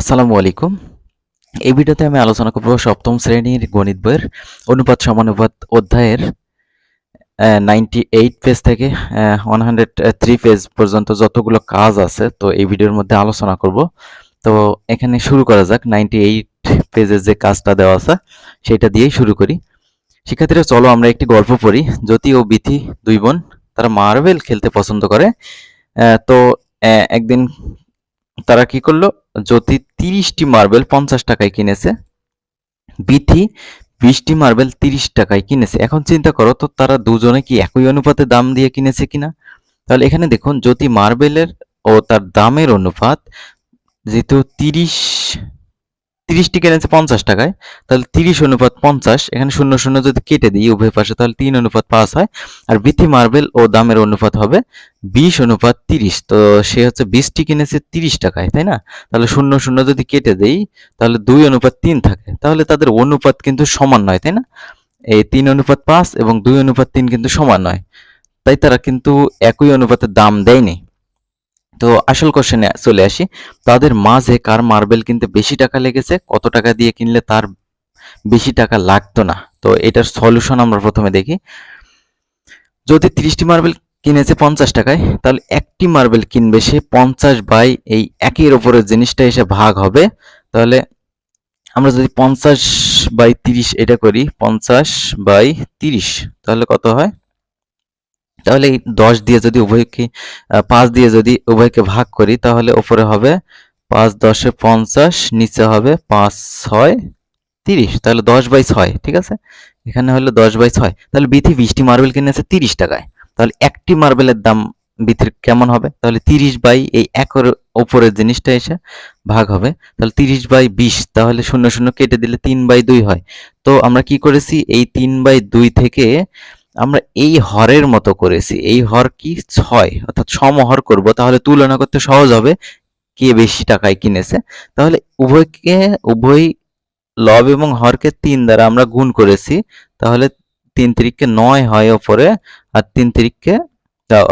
আসসালামু আলাইকুম। এই ভিডিওতে আমি আলোচনা করব সপ্তম শ্রেণির গণিত বইয়ের অনুপাত সমানুপাত অধ্যায়ের নাইনটি এইট পেজ থেকে ওয়ান হান্ড্রেড থ্রি পেজ পর্যন্ত যতগুলো কাজ আছে, তো এই ভিডিওর মধ্যে আলোচনা করব। তো এখানে শুরু করা যাক নাইনটি এইট পেজের যে কাজটা দেওয়া আছে, সেটা দিয়েই শুরু করি। শিক্ষার্থীরা, চলো আমরা একটি গল্প পড়ি। জ্যোতি ও বিথি দুই বোন, তারা মার্বেল খেলতে পছন্দ করে। তো একদিন তারা কি করল? জ্যোতি তিরিশটি মার্বেল পঞ্চাশ টাকায় কিনেছে, বিথি বিশটি মার্বেল তিরিশ টাকায় কিনেছে। এখন চিন্তা করো, তো তারা দুজনে কি একই অনুপাতে দাম দিয়ে কিনেছে কিনা? তাহলে এখানে দেখুন জ্যোতি মার্বেলের ও তার দামের অনুপাত যেহেতু তিরিশ তিরিশটি কিনেছে পঞ্চাশ টাকায়, তাহলে তিরিশ অনুপাত পঞ্চাশ, এখানে শূন্য শূন্য যদি কেটে দিই উভয় পাশে, তাহলে তিন অনুপাত পাঁচ হয়। আর বিথি মার্বেল ও দামের অনুপাত হবে বিশ অনুপাত তিরিশ, তো সে হচ্ছে বিশটি কিনেছে তিরিশ টাকায়, তাই না? তাহলে শূন্য শূন্য যদি কেটে দেই, তাহলে দুই অনুপাত তিন থাকে, তাহলে তাদের অনুপাত কিন্তু সমান নয়, তাই না? এই তিন অনুপাত পাঁচ এবং দুই অনুপাত তিন কিন্তু সমান নয়, তাই তারা কিন্তু একই অনুপাতে দাম দেয়নি। তো আসল কোশ্চেনে চলে আসি। তাদের মাঝে কার মার্বেল কিনতে বেশি টাকা লেগেছে, কত টাকা দিয়ে কিনলে তার বেশি টাকা লাগতো না? তো এটার সলিউশন আমরা প্রথমে দেখি। যদি তিরিশটি মার্বেল কিনেছে পঞ্চাশ টাকায়, তাহলে একটি মার্বেল কিনবে সে পঞ্চাশ বাই এই একের ওপরের জিনিসটা এসে ভাগ হবে। তাহলে আমরা যদি পঞ্চাশ বাই তিরিশ এটা করি, পঞ্চাশ বাই তিরিশ, তাহলে কত হয়? তাহলে এই দশ দিয়ে যদি উভয়কে পাঁচ দিয়ে যদি উভয়কে ভাগ করি, তাহলে ওপরে হবে পাঁচ দশে পঞ্চাশ, নিচে হবে পাঁচ ছয় তিরিশ। তাহলে দশ বাই ছয়, ঠিক আছে? এখানে হলো দশ বাই ছয়। তাহলে বিথি বিশটি মার্বেল কিনেছে তিরিশ টাকায়। তাহলে একটি মার্বেলের দাম বিথির কেমন হবে? তাহলে তিরিশ বাই এই একর উপরের জিনিসটা এসে ভাগ হবে। তাহলে তিরিশ বাই বিশ, তাহলে শূন্য শূন্য কেটে দিলে তিন বাই দুই হয়। তো আমরা কি করেছি? এই তিন বাই দুই থেকে আমরা এই হরের মতো করেছি, এই হর কি ছয় অর্থাৎ সমহর করব, তাহলে তুলনা করতে সহজ হবে, কে বেশি টাকায় কিনেছে, তাহলে উভয়কে, উভয় লব এবং হরকে তিন দ্বারা আমরা গুণ করেছি, তাহলে তিন তিরিককে নয় হয় ওপরে, আর তিন তিরিককে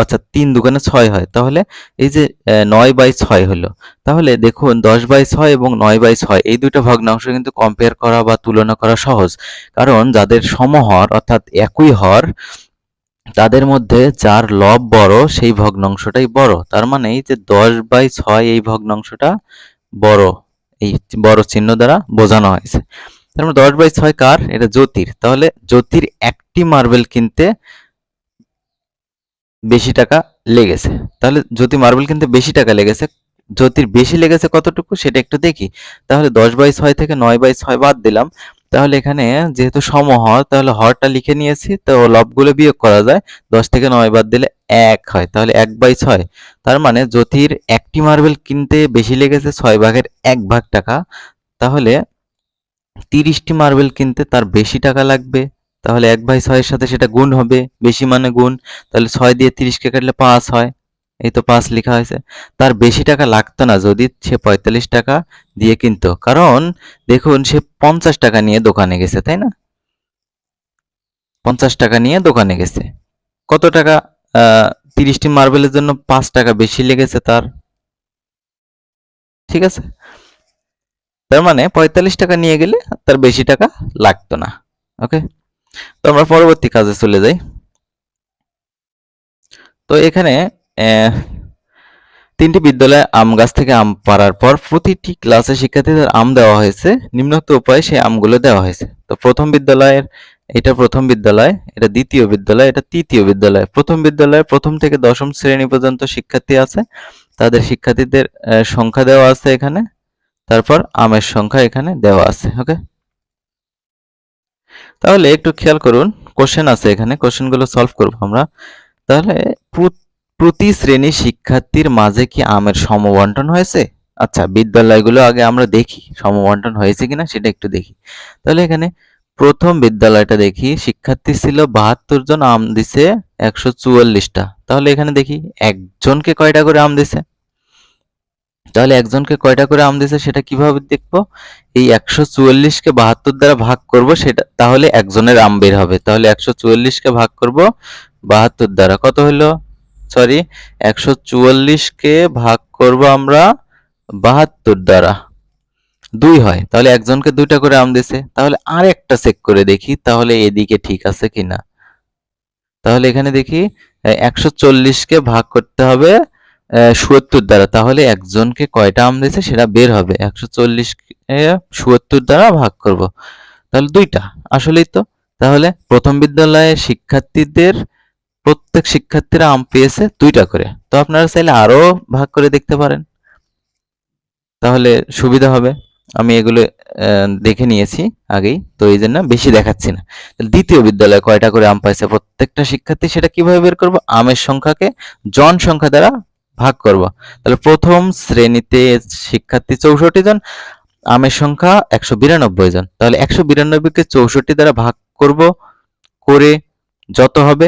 অর্থাৎ তিন দুগুণে ছয় হয়। তাহলে এই যে নয় বাই ছয় হলো, তাহলে দেখুন দশ বাই ছয় এবং নয় বাই ছয়, এই দুটো ভগ্নাংশ কিন্তু কম্পেয়ার করা বা তুলনা করা সহজ। কারণ যাদের সমহর অর্থাৎ একই হর, তাদের মধ্যে যার লব বড়, সেই ভগ্নাংশটাই বড়। তার মানে এই যে দশ বাই ছয় এই ভগ্নাংশটা বড়, এই বড় চিহ্ন দ্বারা বোঝানো হয়েছে। তার মানে দশ বাই ছয় কার? এটা জ্যোতির। তাহলে জ্যোতির একটি মার্বেল কিনতে বেশি টাকা লেগেছে। তাহলে জ্যোতি মার্বেল কিনতে বেশি টাকা লেগেছে, জ্যোতির বেশি লেগেছে কতটুকু সেটা একটু দেখি। তাহলে দশ বাই ছয় থেকে নয় বাই ছয় বাদ দিলাম। তাহলে এখানে যেহেতু সমহর, তাহলে হরটা লিখে নিয়েছি, তো লবগুলো বিয়োগ করা যায়। দশ থেকে নয় বাদ দিলে এক হয়, তাহলে এক বাই ছয়। তার মানে জ্যোতির একটি মার্বেল কিনতে বেশি লেগেছে ছয় ভাগের এক ভাগ টাকা। তাহলে তিরিশটি মার্বেল কিনতে তার বেশি টাকা লাগবে। তাহলে এক বাই ছয়ের সাথে সেটা গুণ হবে, বেশি মানে গুণ, তাহলে ছয় দিয়ে তিরিশকে কাটলে পাঁচ হয়, এই তো পাঁচ লেখা হয়েছে। তার বেশি টাকা লাগতো না যদি সে পঁয়তাল্লিশ টাকা দিয়ে কিনতো, কারণ দেখুন সে পঞ্চাশ টাকা নিয়ে দোকানে গেছে, তাই না? পঞ্চাশ টাকা নিয়ে দোকানে গেছে। কত টাকা? তিরিশটি মার্বেলের জন্য পাঁচ টাকা বেশি লেগেছে তার। ঠিক আছে? তার মানে পঁয়তাল্লিশ টাকা নিয়ে গেলে তার বেশি টাকা লাগতো না, ওকে? তো আমরা পরবর্তী কাজে চলে যাই। তো এখানে তিনটি বিদ্যালয়ে আম গাছ থেকে আম পাড়ার পর প্রতিটি ক্লাসে শিক্ষার্থীদের আম দেওয়া হয়েছে। নিম্নোক্ত উপায়ে সেই আমগুলো দেওয়া হয়েছে। তো প্রথম বিদ্যালয়ের, এটা প্রথম বিদ্যালয়, এটা দ্বিতীয় বিদ্যালয়, এটা তৃতীয় বিদ্যালয়। প্রথম বিদ্যালয়ে প্রথম থেকে দশম শ্রেণি পর্যন্ত শিক্ষার্থী আছে। তাদের শিক্ষার্থীদের সংখ্যা দেওয়া আছে এখানে। তারপর আমের সংখ্যা এখানে দেওয়া আছে, ওকে? তাহলে একটু খেয়াল করুন কোশ্চেন আছে এখানে কোশ্চেনগুলো সলভ করব আমরা। তাহলে প্রতি শ্রেণির শিক্ষার্থীর মাঝে কি আমের সমবন্টন হয়েছে? আচ্ছা বিদ্যালয়গুলো আগে আমরা দেখি, সমবন্টন হয়েছে কিনা সেটা একটু দেখি। তাহলে এখানে প্রথম বিদ্যালয়টা দেখি, শিক্ষার্থী ছিল বাহাত্তর জন আম দিছে একশো চুয়াল্লিশটা। তাহলে এখানে দেখি একজনকে কয়টা করে আম দিছে? তাহলে একজনকে কয়টা করে আম দিছে সেটা কীভাবে দেখব? এই একশো চুয়াল্লিশকে বাহাত্তর দ্বারা ভাগ করব সেটা, তাহলে একজনের আম বের হবে। তাহলে একশো চুয়াল্লিশকে ভাগ করব, বাহাত্তর দ্বারা। কত হলো সরি, একশো চুয়াল্লিশকে ভাগ করব আমরা বাহাত্তর দ্বারা। দুই হয়, তাহলে একজনকে দুইটা করে আম দিছে। তাহলে আর একটা চেক করে দেখি, তাহলে এদিকে ঠিক আছে কিনা। তাহলে এখানে দেখি একশো চল্লিশকে ভাগ করতে হবে সুয়াত্তর দ্বারা। তাহলে একজনকে কয়টা আম দিয়েছে সেটা বের হবে। একশো চল্লিশ সুয়াত্তর দ্বারা ভাগ করব। তাহলে দুইটা। আসলেই তো। তাহলে প্রথম বিদ্যালয়ে শিক্ষার্থীদের, প্রত্যেক শিক্ষার্থীরা আম পেয়েছে দুইটা করে। তো আপনারা চাইলে আরও ভাগ করে দেখতে পারেন। তাহলে সুবিধা হবে। আমি এগুলো দেখে নিয়েছি আগেই। তো এই জন্য বেশি দেখাচ্ছি না। দ্বিতীয় বিদ্যালয়ে কয়টা করে আম পাইছে প্রত্যেকটা শিক্ষার্থী সেটা কীভাবে বের করব? আমের সংখ্যাকে জন সংখ্যা দ্বারা ভাগ করব। তাহলে প্রথম শ্রেণীতে শিক্ষার্থী চৌষট্টি জন, আমের সংখ্যা একশো বিরানব্বই জন। তাহলে একশো বিরানব্বইকে চৌষট্টি দ্বারা ভাগ করব, করে যত হবে,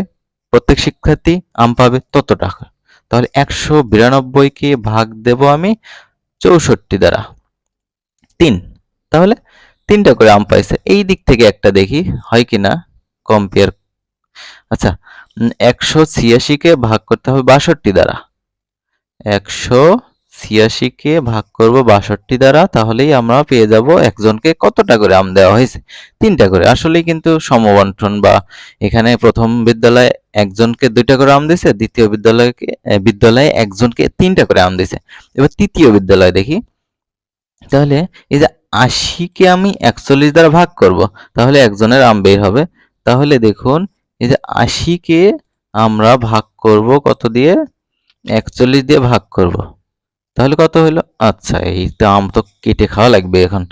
প্রত্যেক শিক্ষার্থী আম পাবে তত টাকা। তাহলে একশো বিরানব্বইকে ভাগ দেব আমি চৌষট্টি দ্বারা। তিন, তাহলে তিনটা করে আম পাইছে। এই দিক থেকে একটা দেখি, হয় কি না কম্পেয়ার আচ্ছা একশো ছিয়াশিকে ভাগ করতে হবে বাষট্টি দ্বারা। একশো ছিয়াশিকে ভাগ করব বাষট্টি দ্বারা, তাহলেই আমরা পেয়ে যাব একজনকে কতটা করে আম দেওয়া হয়েছে? তিনটা করে। আসলেই কিন্তু সমবন্টন বা এখানে প্রথম বিদ্যালয়ে একজনকে দুইটা করে আম দিছে দ্বিতীয় বিদ্যালয়কে বিদ্যালয়ে একজনকে তিনটা করে আম দিছে এবার তৃতীয় বিদ্যালয় দেখি। তাহলে এই যে আশিকে আমি একচল্লিশ দ্বারা ভাগ করব, তাহলে একজনের আম বের হবে। তাহলে দেখুন, এই যে আশিকে আমরা ভাগ করব কত দিয়ে? একচল্লিশ দিয়ে ভাগ করব। তাহলে কত হলো আচ্ছা এই তো আম তো কেটে খাওয়া লাগবে এখন।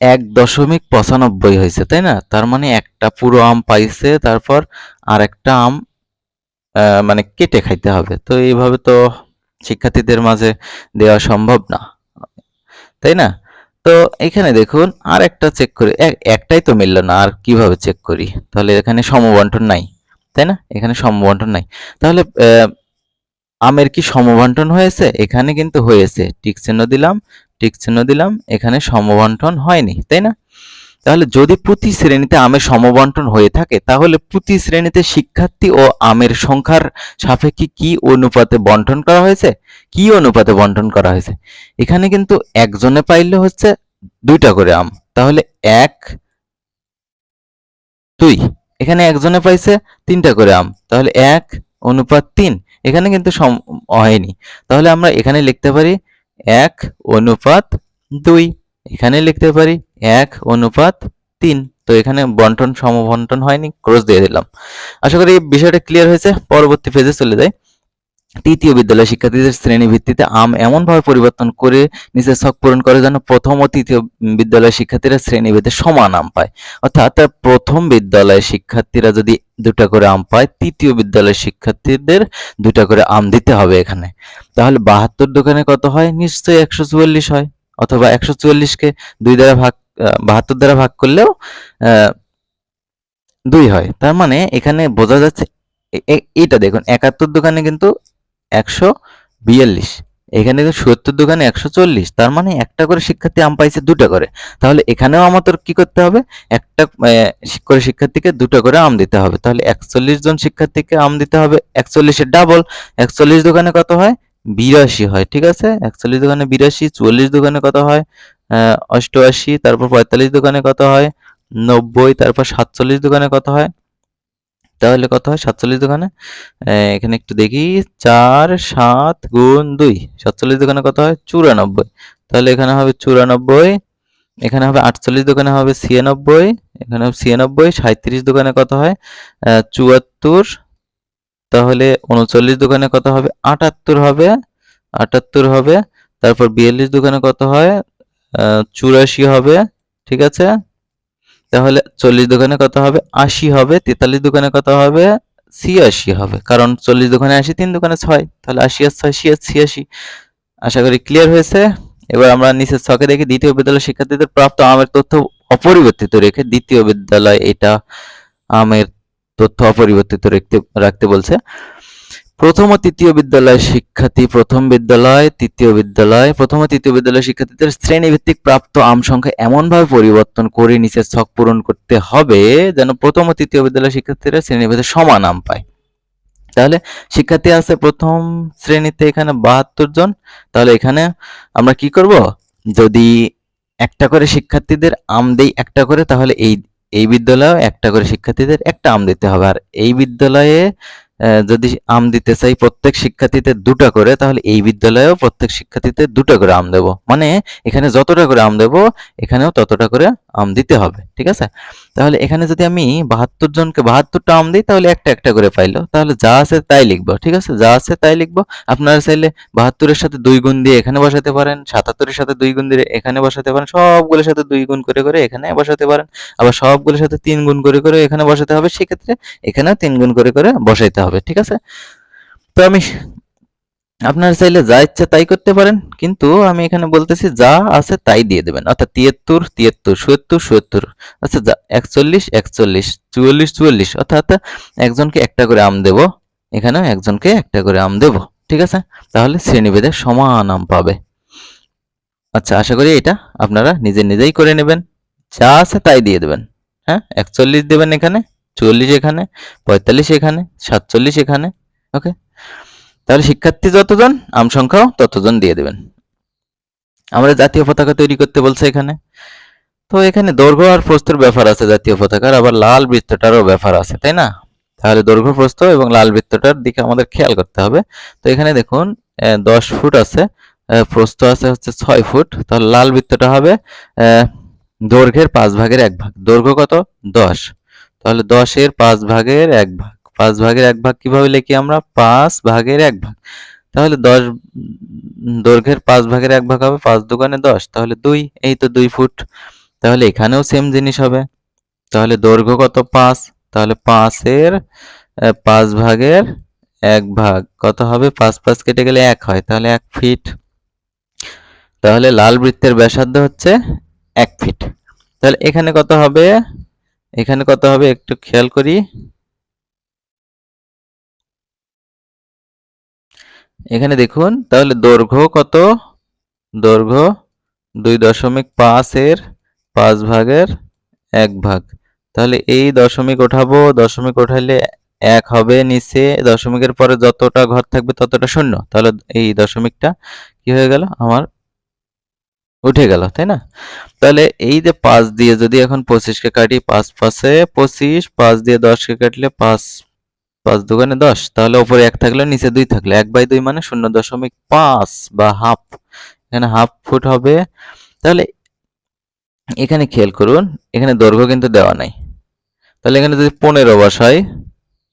এক দশমিক পঁচানব্বই হয়েছে, তাই না? তার মানে একটা পুরো আম পাইছে, তারপর আর একটা আম মানে কেটে খাইতে হবে। তো এইভাবে তো শিক্ষার্থীদের মাঝে দেওয়া সম্ভব না, তাই না? তো এখানে দেখুন আর একটা চেক করি। এক- একটাই তো মিললো না, আর কীভাবে চেক করি? তাহলে এখানে সমবন্টন নাই, তাই না? এখানে সমবন্টন নাই। তাহলে আমের কি সমবন্টন হয়েছে? এখানে কিন্তু হয়েছে। টিক চিহ্ন দিলাম টিক চিহ্ন দিলাম, এখানে সমবন্টন হয়নি, তাই না? তাহলে যদি প্রতি শ্রেণীতে আমের সমবন্টন হয়ে থাকে, তাহলে প্রতি শ্রেণীতে শিক্ষার্থী ও আমের সংখ্যার সাপেক্ষে কি অনুপাতে বন্টন করা হয়েছে? কি অনুপাতে বন্টন করা হয়েছে? এখানে কিন্তু একজনে পাইলে হচ্ছে দুইটা করে আম। তাহলে এক, দুই। এখানে একজনে পাইছে তিনটা করে আম। তাহলে এক অনুপাত তিন। এখানে কিন্তু সম, হয়নি। তাহলে আমরা এখানে লিখতে পারি এক অনুপাত দুই। এখানে লিখতে পারি এক অনুপাত তিন। তো এখানে বন্টন, সমবন্টন হয়নি, ক্রস দিয়ে দিলাম। আশা করি এই বিষয়টা ক্লিয়ার হয়েছে, পরবর্তী ফেজে চলে যাই। তৃতীয় বিদ্যালয় শিক্ষার্থীদের শ্রেণি ভিত্তিতে আম এমনভাবে পরিবর্তন করে নিচের ছক পূরণ করে যেন প্রথম ও তৃতীয় বিদ্যালয় শিক্ষার্থীরা শ্রেণীভেদে সমান আম পায়। অর্থাৎ প্রথম বিদ্যালয়ের শিক্ষার্থীরা যদি দুটা করে আম পায়, তৃতীয় বিদ্যালয়ের শিক্ষার্থীদের দুটা করে আম দিতে হবে এখানে। তাহলে বাহাত্তর দোকানে কত হয়? নিশ্চয়ই একশো চুয়াল্লিশ হয়। অথবা একশো চুয়াল্লিশকে দুই দ্বারা ভাগ বাহাত্তর দ্বারা ভাগ করলেও দুই হয়। তার মানে এখানে বোঝা যাচ্ছে, এ- এ- দেখুন, একাত্তর দোকানে কিন্তু একশো বিয়াল্লিশ। এখানে সত্তর দোকানে একশো চল্লিশ, তার মানে একটা করে শিক্ষার্থী আম পাইছে দুটা করে। তাহলে এখানেও আমাদের কি করতে হবে? একটা করে শিক্ষার্থীকে দুটো করে আম দিতে হবে। তাহলে একচল্লিশ জন শিক্ষার্থীকে আম দিতে হবে, একচল্লিশের ডাবল একচল্লিশ দোকানে কত হয়? বিরাশি হয়, ঠিক আছে? একচল্লিশ দোকানে বিরাশি, চুয়াল্লিশ দোকানে কত হয়? অষ্টআশি, তারপর পঁয়তাল্লিশ দোকানে কত হয়? নব্বই, তারপর সাতচল্লিশ দোকানে কত হয়? তাহলে কত হয়? সাতচল্লিশ দোকানে? এখানে একটু দেখি। চার, সাত গুণ দুই। সাতচল্লিশ দোকানে কত হয়? চুরানব্বই। তাহলে এখানে হবে চুরানব্বই। এখানে হবে আটচল্লিশ দোকানে হবে ছিয়ানব্বই। এখানে হবে ছিয়ানব্বই। সাঁইত্রিশ দোকানে কত হয়? চুয়াত্তর। তাহলে উনচল্লিশ দোকানে কত হবে? আটাত্তর হবে। আটাত্তর হবে। তারপর বিয়াল্লিশ দোকানে কত হয়? চুরাশি হবে। ঠিক আছে? তাহলে চল্লিশ দোকানে কত হবে? আশি হবে। তেতাল্লিশ দোকানে কত হবে? ছিয়াশি হবে। কারণ চল্লিশ দোকানে আশি, তিন দোকানে ছয়। তাহলে আশি আর ছয়, ছিয়া- ছিয়াশি। আশা করি ক্লিয়ার হয়েছে। এবার আমরা নিচের ছকে দেখি। দ্বিতীয় বিদ্যালয় শিক্ষার্থীদের প্রাপ্ত আমের তথ্য অপরিবর্তিত রেখে দ্বিতীয় বিদ্যালয় এটা আমের তথ্য অপরিবর্তিত রাখতে রাখতে বলছে। প্রথম ও তৃতীয় বিদ্যালয় শিক্ষার্থী, প্রথম বিদ্যালয়, তৃতীয় বিদ্যালয়, প্রথম ও তৃতীয় বিদ্যালয় শিক্ষার্থীদের শ্রেণীভিত্তিক প্রাপ্ত আম সংখ্যা এমনভাবে পরিবর্তন করে নিচের ছক পূরণ করতে হবে যেন প্রথম ও তৃতীয় বিদ্যালয় শিক্ষার্থীরা শ্রেণীভেদে সমান আম পায়। তাহলে শিক্ষার্থী আছে প্রথম শ্রেণীতে এখানে বাহাত্তর জন। তাহলে এখানে আমরা কি করব? যদি একটা করে শিক্ষার্থীদের আম দেই একটা করে, তাহলে এই এই বিদ্যালয়ে একটা করে শিক্ষার্থীদের একটা আম দিতে হবে। আর এই বিদ্যালয়ে যদি আম দিতে চাই প্রত্যেক শিক্ষার্থীতে দুটা করে, তাহলে এই বিদ্যালয়েও প্রত্যেক শিক্ষার্থীতে দুটা করে আম দেব। মানে এখানে যতটা করে আম দেব, এখানেও ততটা করে দিতে হবে, ঠিক আছে? তাহলে এখানে যদি আমি বাহাত্তর জনকে, বাহাত্তরটা আম দিই, তাহলে একটা একটা করে পাইলো। তাহলে যা আছে তাই লিখব, ঠিক আছে? যা আছে তাই লিখব। আপনারা চাইলে বাহাত্তরের সাথে দুই গুণ দিয়ে এখানে বসাতে পারেন, সাতাত্তরের সাথে দুই গুণ দিয়ে এখানে বসাতে পারেন, সবগুলোর সাথে দুই গুণ করে করে এখানে বসাতে পারেন। আবার সবগুলোর সাথে তিন গুণ করে করে এখানে বসাতে হবে, সেক্ষেত্রে এখানেও তিন গুণ করে করে বসাইতে হবে, ঠিক আছে? তো আমি আপনারা চাইলে যা ইচ্ছা তাই করতে পারেন, কিন্তু আমি এখানে বলতেছি যা আছে তাই দিয়ে দেবেন। অর্থাৎ তিয়াত্তর তিয়াত্তর, সত্তর সত্তর। আচ্ছা যা একচল্লিশ একচল্লিশ, চুয়াল্লিশ চুয়াল্লিশ। অর্থাৎ একজনকে একটা করে আম দেব, এখানেও একজনকে একটা করে আম দেব। ঠিক আছে? তাহলে শ্রেণীভেদে সমান আম পাবে। আচ্ছা আশা করি এটা আপনারা নিজে নিজেই করে নেবেন। যা আছে তাই দিয়ে দেবেন। হ্যাঁ? একচল্লিশ দেবেন এখানে, চুয়াল্লিশ এখানে, পঁয়তাল্লিশ এখানে, সাতচল্লিশ এখানে, ওকে? তাহলে শিক্ষার্থী যতজন, আম সংখ্যাও ততজন দিয়ে দেবেন। আমরা জাতীয় পতাকা তৈরি করতে বলছে এখানে। তো এখানে দৈর্ঘ্য আর প্রস্থের ব্যাপার আছে জাতীয় পতাকার, আবার লাল বৃত্তটারও ব্যাপার আছে, তাই না? তাহলে দৈর্ঘ্য, প্রস্থ এবং লাল বৃত্তটার দিকে আমাদের খেয়াল করতে হবে। তো এখানে দেখুন দশ ফুট আছে প্রস্থ আছে হচ্ছে ছয় ফুট। তাহলে লাল বৃত্তটা হবে দৈর্ঘ্যের পাঁচ ভাগের এক ভাগ। দৈর্ঘ্য কত? দশ। তাহলে দশের পাঁচ ভাগের এক ভাগ। পাঁচ ভাগের এক ভাগ কীভাবে লিখি আমরা? পাঁচ ভাগের এক ভাগ। তাহলে দশ, দৈর্ঘ্যের পাঁচ ভাগের এক ভাগ হবে পাঁচ দোকানে দশ, তাহলে দুই, এই তো দুই ফুট। তাহলে এখানেও সেম জিনিস হবে। তাহলে দৈর্ঘ্য কত? পাঁচ। তাহলে পাঁচের পাঁচ ভাগের এক ভাগ। কত হবে? পাঁচ পাঁচ কেটে গেলে এক হয়, তাহলে এক ফিট। তাহলে লাল বৃত্তের ব্যাসার্ধ হচ্ছে এক ফিট। তাহলে এখানে কত হবে? এখানে কত হবে? একটু খেয়াল করি। এখানে দেখুন, তাহলে দৈর্ঘ্য কত? দৈর্ঘ্য দুই দশমিক পাঁচের পাঁচ ভাগের এক ভাগ। তাহলে এই দশমিক ওঠাবো, দশমিক ওঠাইলে এক হবে নিচে, দশমিকের পরে যতটা ঘর থাকবে ততটা শূন্য। তাহলে এই দশমিকটা কি হয়ে গেল? আমার উঠে গেল, তাই না? তাহলে এই যে পাঁচ দিয়ে যদি এখন পঁচিশকে কাটি, পাঁচ পাঁচে পঁচিশ, পাঁচ দিয়ে দশকে কাটলে পাঁচ পাঁচ দোকানে দশ, তাহলে উপরে এক থাকলে নিচে দুই থাকলে এক বাই দুই মানে শূন্য দশমিক পাঁচ বা হাফ। এখানে হাফ ফুট হবে। তাহলে এখানে খেয়াল করুন, এখানে দৈর্ঘ্য কিন্তু দেওয়া নাই। তাহলে এখানে যদি পনেরো বসাই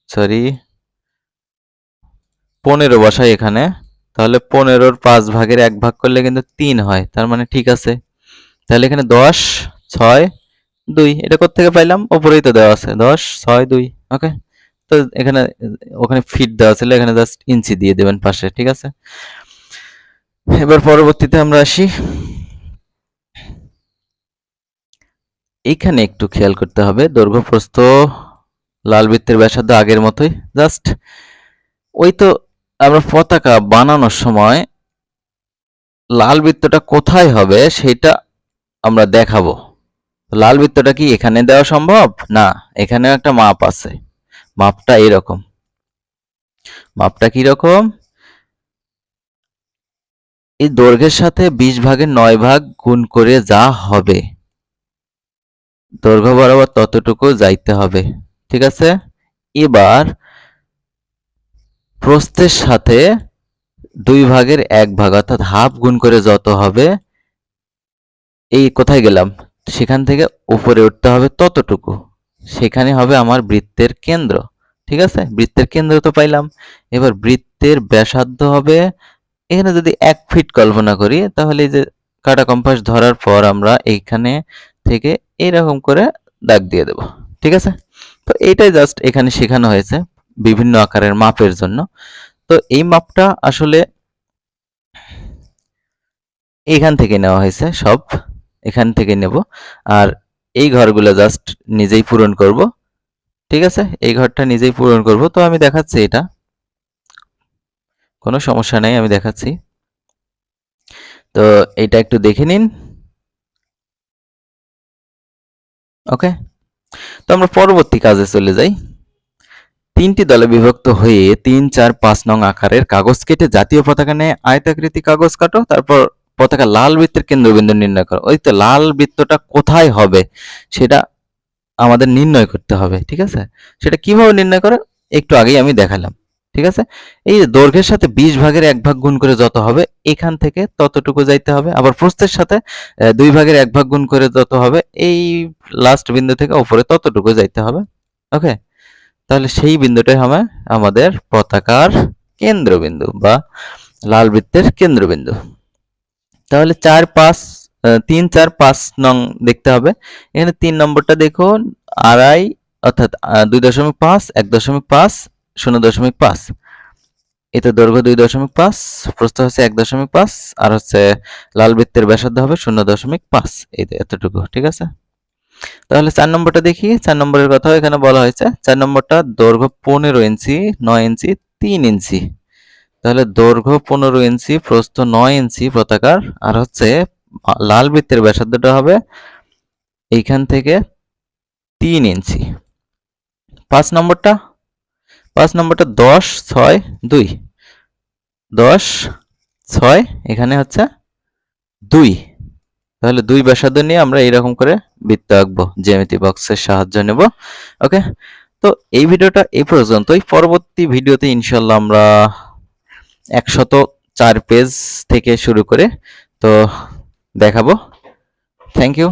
সরি পনেরো বসাই এখানে, তাহলে পনেরোর পাঁচ ভাগের এক ভাগ করলে কিন্তু তিন হয়, তার মানে ঠিক আছে। তাহলে এখানে দশ, ছয়, দুই, এটা কোত্থেকে পাইলাম? ওপরেই তো দেওয়া আছে, দশ, ছয়, দুই ওকে তো এখানে, ওখানে ফিট দেওয়া ছিল এখানে জাস্ট ইঞ্চি দিয়ে দেবেন পাশে, ঠিক আছে? এবার পরবর্তীতে আমরা আসি। এইখানে একটু খেয়াল করতে হবে দৈর্ঘ্য প্রস্থ লাল বৃত্তের ব্যাসার্ধ আগের মতোই জাস্ট ওই তো আমরা পতাকা বানানোর সময় লাল বৃত্তটা কোথায় হবে সেটা আমরা দেখাবো। লাল বৃত্তটা কি এখানে দেওয়া সম্ভব? না, এখানেও একটা মাপ আছে। মাপটা এরকম। মাপটা কি রকম এই দৈর্ঘ্যের সাথে বিশ ভাগের নয় ভাগ গুণ করে যা হবে, দৈর্ঘ্য বরাবর ততটুকু যাইতে হবে, ঠিক আছে? এবার প্রস্থের সাথে দুই ভাগের এক ভাগ, অর্থাৎ হাফ গুণ করে যত হবে, এই কোথায় গেলাম? সেখান থেকে উপরে উঠতে হবে ততটুকু। সেখানে হবে আমার বৃত্তের কেন্দ্র, ঠিক আছে? বৃত্তের কেন্দ্র তো পাইলাম। এবার বৃত্তের ব্যাসার্ধ হবে, এখানে যদি এক ফিট কল্পনা করি, তাহলে এই যে কাটা কম্পাস ধরার পর আমরা এইখানে থেকে এইরকম করে দাগ দিয়ে দেব, ঠিক আছে? তো এইটাই জাস্ট এখানে শেখানো হয়েছে বিভিন্ন আকারের মাপের জন্য। তো এই মাপটা আসলে এখান থেকে নেওয়া হয়েছে সব, এখান থেকে নেব। আর এই ঘরগুলো জাস্ট নিজেই পূরণ করব। ঠিক আছে? এই ঘরটা নিজেই পূরণ করব। তো আমি দেখাচ্ছি এটা। কোনো সমস্যা নেই, আমি দেখাচ্ছি। তো এটা একটু দেখে নিন। ওকে তো আমরা পরবর্তী কাজে চলে যাই। তিনটি দলে বিভক্ত হয়ে তিন, চার, পাঁচ নং আকারের কাগজ কেটে জাতীয় পতাকা নিয়ে আয়তাকৃতি কাগজ কাটো, তারপর পতাকা লাল বৃত্তের কেন্দ্রবিন্দু নির্ণয় করো। ওই তো লাল বৃত্তটা কোথায় হবে সেটা আমাদের নির্ণয় করতে হবে, ঠিক আছে? সেটা কীভাবে নির্ণয় করে? একটু আগেই আমি দেখালাম, ঠিক আছে? এই দৈর্ঘ্যের সাথে বিশ ভাগের এক ভাগ গুণ করে যত হবে, এখান থেকে ততটুকু যাইতে হবে। আবার প্রস্থের সাথে দুই ভাগের এক ভাগ গুণ করে যত হবে, এই লাস্ট বিন্দু থেকে উপরে ততটুকু যাইতে হবে ওকে তাহলে সেই বিন্দুটাই হবে আমাদের পতাকার কেন্দ্রবিন্দু বা লাল বৃত্তের কেন্দ্রবিন্দু। তাহলে চার পাঁচ তিন, চার, পাঁচ, নং দেখতে হবে। এখানে তিন নম্বরটা দেখুন, আড়াই, অর্থাৎ দুই দশমিক পাঁচ, এক দশমিক পাঁচ, শূন্য দশমিক পাঁচ। এতে দৈর্ঘ্য দুই দশমিক পাঁচ, প্রস্থ হচ্ছে এক দশমিক পাঁচ, আর হচ্ছে লাল বৃত্তের ব্যাসার্ধ হবে শূন্য দশমিক পাঁচ। এই এতটুকু, ঠিক আছে? তাহলে চার নম্বরটা দেখি, চার নম্বরের কথাও এখানে বলা হয়েছে। চার নম্বরটা দৈর্ঘ্য পনেরো ইঞ্চি, নয় ইঞ্চি, তিন ইঞ্চি। তাহলে দৈর্ঘ্য পনেরো ইঞ্চি, প্রস্থ নয় ইঞ্চি পতাকার আর হচ্ছে লাল বৃত্তের ব্যাসার্ধটা হবে এইখান থেকে তিন ইঞ্চি। পাঁচ নম্বরটা? পাঁচ নম্বরটা দশ, ছয়, দুই। দশ, ছয়, এখানে হচ্ছে দুই। তাহলে দুই ব্যাসার্ধ নিয়ে আমরা এইরকম করে বৃত্ত আঁকবো, জ্যামিতি বক্সের সাহায্য নেব। ওকে? তো এই ভিডিওটা এই পর্যন্তই। পরবর্তী ভিডিওতে ইনশাল্লাহ আমরা একশত চার পেজ থেকে শুরু করে তো দেখাবো। Thank you